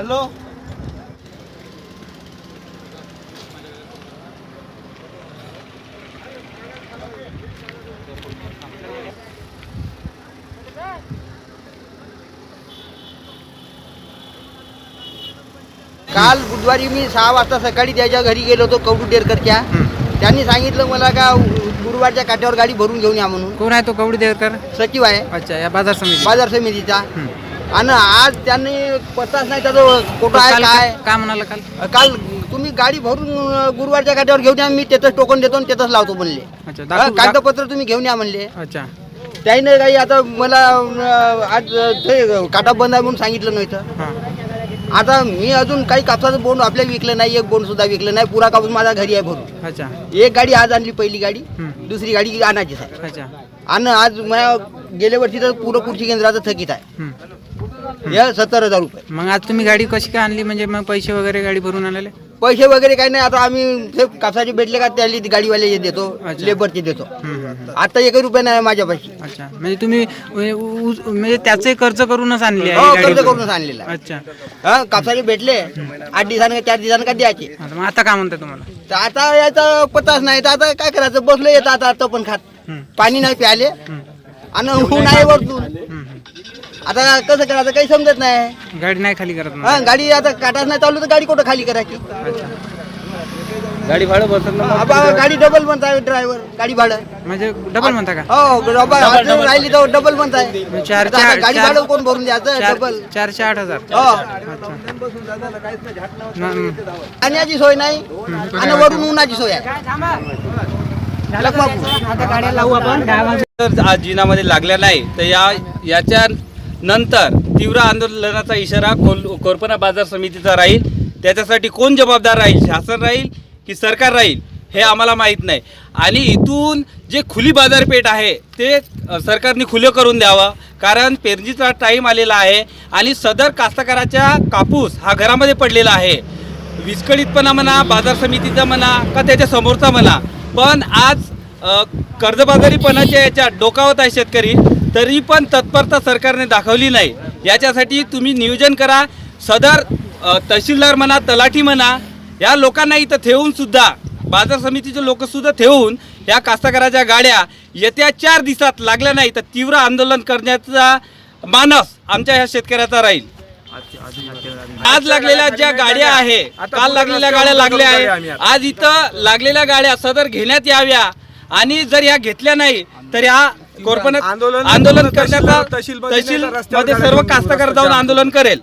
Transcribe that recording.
Hello. काल बुधवारी मी सहा वाजता सकाळी त्याच्या घरी गेलो होतो कवडू डेरकरच्या त्यांनी सांगितलं मला का गुरुवारच्या काट्यावर गाडी भरून घेऊन या म्हणून. कोण आहे तो कवडी देवकर सचिव आहे. अच्छा या बाजार समिती बाजार समितीचा. आणि आज त्यांनी पत्ताच नाही त्याचं कुठं आहे काय? का म्हणाला काल? काल तुम्ही गाडी भरून गुरुवारच्या काट्यावर घेऊन या मी त्याच टोकन देतो आणि त्याच लावतो म्हणले. अच्छा दाखवू दाख- कागदपत्र तुम्ही घेऊन या म्हणले. अच्छा. त्याने काही आता मला अं, आज ते काटा बंद आहे म्हणून सांगितलं नव्हतं. हां. आता मी अजून काही कापसाचं बोंड आपल्याला विकलं नाही एक बोंड सुद्धा विकलं नाही पुरा कापूस माझ्या घरी आहे भरून. अच्छा. एक गाडी आज आणली पहिली गाडी. दुसरी गाडी आणायचीच आहे. अच्छा. आणि आज माझ्या गेल्या वर्षी तर पुरं कृषी केंद्राचं थकीत आहे. या सत्तर हजार रुपये. मग आज तुम्ही गाडी कशी काय आणली? म्हणजे मग पैसे वगैरे गाडी भरून आलेले पैसे वगैरे काही नाही. आता आम्ही ते कापसाचे भेटले का त्याला गाडीवाले देतो अच्छा. लेबरचे देतो. आता एकही रुपये नाही माझ्यापाशी. अच्छा. म्हणजे तुम्ही म्हणजे ऊस- म्हणजे त्याचे कर्ज करूनच आणली आहे हो कर्ज गाडी करूनच आणलेला. अच्छा. हा कापसाचे भेटले आठ दिवसानं का चार दिवसानं का द्यायचे. आता मग आता काय म्हणताय तुम्हाला? तर आता याचा पत्ताच नाही. तर आता काय करायचं? बसलो येत आता आता पण खात. पाणी नाही प्याले. आणि ऊन आहे वरतून. आता कसं करायचं काही समजत नाही. गाडी नाही खाली करत हा गाडी आता काटाच नाही चालू तर गाडी कुठं खाली करायची गाडी भाडं बसत ना आबा, गाडी डबल म्हणताय ड्रायव्हर गाडी भाडं. म्हणजे डबल म्हणता का? हो डबल राहिली तर डबल म्हणताय. मग चार आता चार गाडी चार- भाडं कोण भरून द्यायचं? चार डबल चारशे आठ हजार. हो. अच्छा. पाण्याची सोय नाही आणि वरून उन्हाची सोय आहे. लखमापूर. आज जिनामध्ये लागल्या नाही तर या याच्या नंतर तीव्र आंदोलनाचा इशारा कोल कोरपना बाजार समितीचा राहील. त्याच्यासाठी कोण जबाबदार राहील? शासन राहील की सरकार राहील? हे आम्हाला माहीत नाही. आणि इथून जे खुली बाजारपेठ आहे ते सरकारने खुलं करून द्यावं. कारण पेरणीचा टाईम आलेला आहे आणि सदर कास्तकाराच्या कापूस हा घरामध्ये पडलेला आहे. विस्कळीतपणा म्हणा बाजार समितीचा म्हणा का त्याच्या समोरचा म्हणा. पण आज कर्जबाजारीपणाच्या याच्यात डोकावत आहे शेतकरी. तरी पण तत्परता सरकारने दाखवली नाही. याच्यासाठी तुम्ही नियोजन करा. सदर तहसीलदार म्हणा तलाठी म्हणा या लोकांना इथं ठेवूनसुद्धा बाजार समितीचे लोकसुद्धा ठेवून या कास्तकाराच्या गाड्या येत्या चार दिवसात लागल्या नाही तर तीव्र आंदोलन करण्याचा मानस आमच्या ह्या शेतकऱ्याचा राहील. आज लागलेल्या ज्या गाड्या आहे काल लागलेल्या गाड्या लागल्या आहे आज इथं लागलेल्या गाड्या सदर घेण्यात याव्या. आणि जर ह्या घेतल्या नाही तर ह्या कोर्पणात आंदोलन- आंदोलन करण्याचा तहसील- मध्ये सर्व कास्तकार जाऊन आंदोलन करेल.